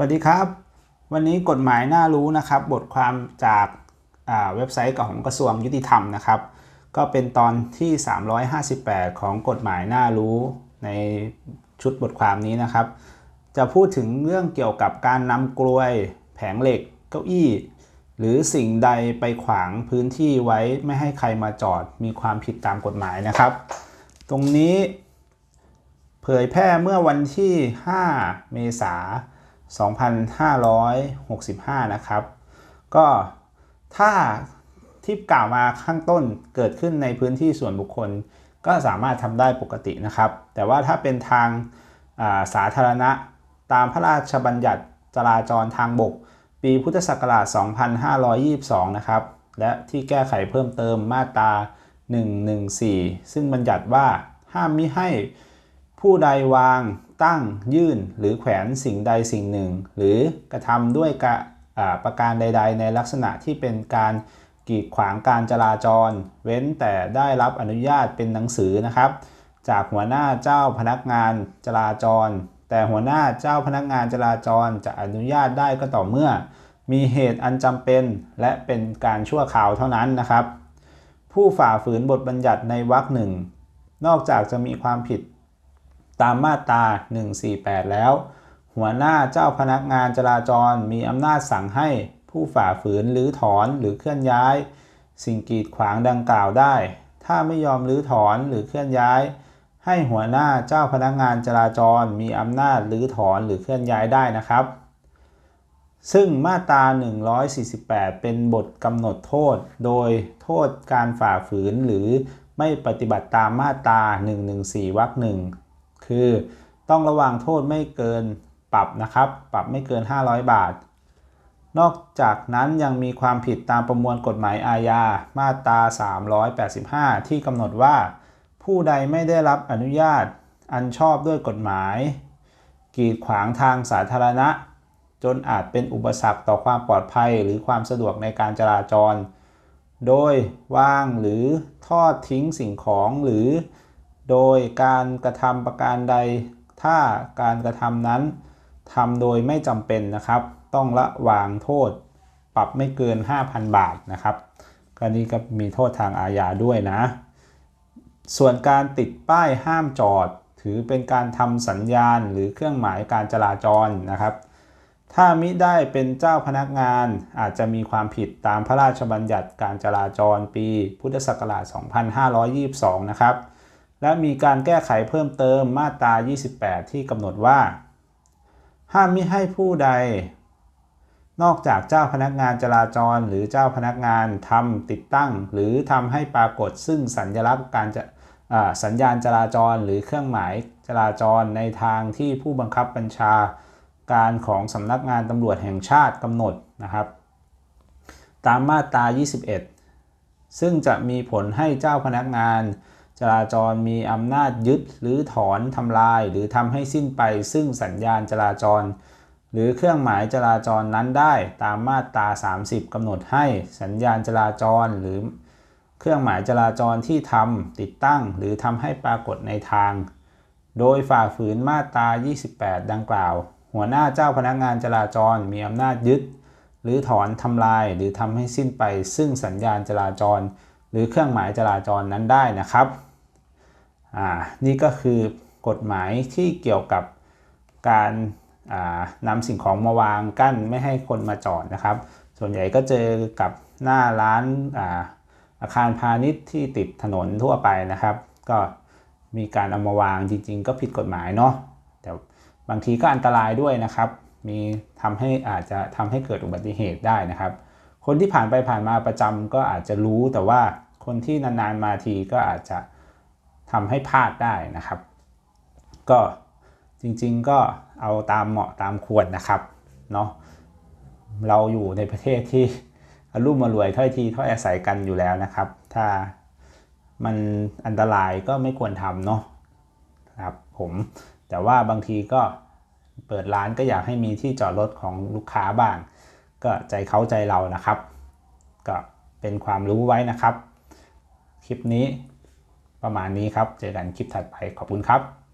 วัสดีครับ วันนี้กฎหมายน่ารู้นะครับ บทความจากเว็บไซต์ของกระทรวงยุติธรรมนะครับ ก็เป็นตอนที่ 358 ของกฎหมายน่ารู้ในชุดบทความนี้นะครับ จะพูดถึงเรื่องเกี่ยวกับการนำกลวย แผงเหล็ก เก้าอี้ หรือสิ่งใดไปขวางพื้นที่ไว้ไม่ให้ใครมาจอดมีความผิดตามกฎหมายนะครับ ตรงนี้ เผยแพร่เมื่อวันที่ 5 เมษายน 2565 นะครับ ก็ถ้าที่กล่าวมาข้างต้นเกิดขึ้นในพื้นที่ส่วนบุคคล ก็สามารถทำได้ปกตินะครับ แต่ว่าถ้าเป็นทางาสาธารณะตามพระราชบัญญัติจราจรทางบก ปีพุทธศักราช 2522 นะครับ และที่แก้ไขเพิ่มเติมมาตรา 114 ซึ่งบัญญัติว่าห้ามมิให้ ผู้ใดวาง ตั้ง ยื่น หรือแขวนสิ่งใดสิ่งหนึ่ง หรือกระทำด้วยกะประการใด ๆ ในลักษณะที่เป็นการกีดขวางการจราจร เว้นแต่ได้รับอนุญาตเป็นหนังสือนะครับ จากหัวหน้าเจ้าพนักงานจราจร แต่หัวหน้าเจ้าพนักงานจราจรจะอนุญาตได้ก็ต่อเมื่อ มีเหตุอันจำเป็นและเป็นการชั่วคราวเท่านั้นนะครับ ผู้ฝ่าฝืนบทบัญญัติในวรรคหนึ่งนอกจากจะมีความผิด ตามมาตรา 148 แล้ว หัวหน้าเจ้าพนักงานจราจรมีอำนาจสั่งให้ผู้ฝ่าฝืนหรือถอนหรือเคลื่อนย้าย สิ่งกีดขวางดังกล่าวได้ ถ้าไม่ยอมรื้อถอนหรือเคลื่อนย้าย ให้หัวหน้าเจ้าพนักงานจราจรมีอำนาจรื้อถอนหรือเคลื่อนย้ายได้นะครับ ซึ่งมาตรา 148 เป็นบทกำหนดโทษ โดยโทษการฝ่าฝืนหรือไม่ปฏิบัติตามมาตรา 114 วรรคหนึ่ง คือต้องระวังโทษไม่เกินปรับนะครับ ปรับไม่เกิน 500 บาท นอกจากนั้นยังมีความผิดตามประมวลกฎหมายอาญา มาตรา 385 ที่กำหนดว่า ผู้ใดไม่ได้รับอนุญาตอันชอบด้วยกฎหมาย กีดขวางทางสาธารณะ จนอาจเป็นอุปสรรคต่อความปลอดภัยหรือความสะดวกในการจราจร โดยวางหรือทอดทิ้งสิ่งของหรือ โดยการกระทำประการใด ถ้าการกระทำนั้นทำโดยไม่จำเป็นนะครับ ต้องละวางโทษ ปรับไม่เกิน 5,000 บาทนะครับกรณีก็มีโทษทางอาญาด้วยนะ ส่วนการติดป้ายห้ามจอด ถือเป็นการทำสัญญาณหรือเครื่องหมายการจราจรนะครับ ถ้ามิได้เป็นเจ้าพนักงานอาจจะมีความผิดตามพระราชบัญญัติการจราจรปีพุทธศักราช 2522 นะครับ และมีการแก้ไขเพิ่มเติมมาตรา 28 ที่กำหนดว่า ห้ามมิให้ผู้ใด นอกจากเจ้าพนักงานจราจรหรือเจ้าพนักงานทำติดตั้ง หรือทำให้ปรากฏซึ่งสัญลักษณ์การจะสัญญาณจราจรหรือเครื่องหมายจราจรในทางที่ผู้บังคับบัญชาการของสำนักงานตำรวจแห่งชาติกำหนดนะครับ ตามมาตรา 21 ซึ่งจะมีผลให้เจ้าพนักงาน จราจรมีอำนาจยึดหรือถอนทำลาย หรือทำให้สิ้นไปซึ่งสัญญาณจราจร หรือเครื่องหมายจราจรนั้นได้ตามมาตรา 30 กำหนดให้สัญญาณจราจรหรือเครื่องหมายจราจรที่ทำติดตั้ง หรือทำให้ปรากฏในทาง โดยฝ่าฝืนมาตรา 28 ดังกล่าว หัวหน้าเจ้าพนักงานจราจรมีอำนาจยึด หรือถอนทำลาย หรือทำให้สิ้นไปซึ่งสัญญาณจราจร หรือเครื่องหมายจราจรนั้นได้นะครับ อ่านี่ก็คือกฎหมายที่เกี่ยวกับการนำสิ่งของมาวางกั้นไม่ให้คนมาจอดนะครับ ส่วนใหญ่ก็เจอกับหน้าร้านอาอาคารพาณิชย์ที่ติดถนนทั่วไปนะครับ ก็มีการเอามาวางจริง ๆ ก็ผิดกฎหมายเนาะแต่บางทีก็อันตรายด้วยนะครับ มีทำให้อาจจะทำให้เกิดอุบัติเหตุได้นะครับ คนที่ผ่านไปผ่านมาประจำก็อาจจะรู้แต่ว่าคนที่นานๆมาทีก็อาจจะ ทำให้พลาดได้นะครับ ก็จริงๆก็เอาตามเหมาะตามควรนะครับเนาะเราอยู่ในประเทศที่อรุ่มมารวยถ้อยทีถ้อยอาศัยกันอยู่แล้วนะครับ ถ้ามันอันตรายก็ไม่ควรทำเนาะครับผมแต่ว่าบางทีก็เปิดร้านก็อยากให้มีที่จอดรถของลูกค้าบ้าง ก็ใจเขาใจเรานะครับ ก็เป็นความรู้ไว้นะครับ คลิปนี้ ประมาณนี้ครับ เจอกันคลิปถัดไปขอบคุณครับ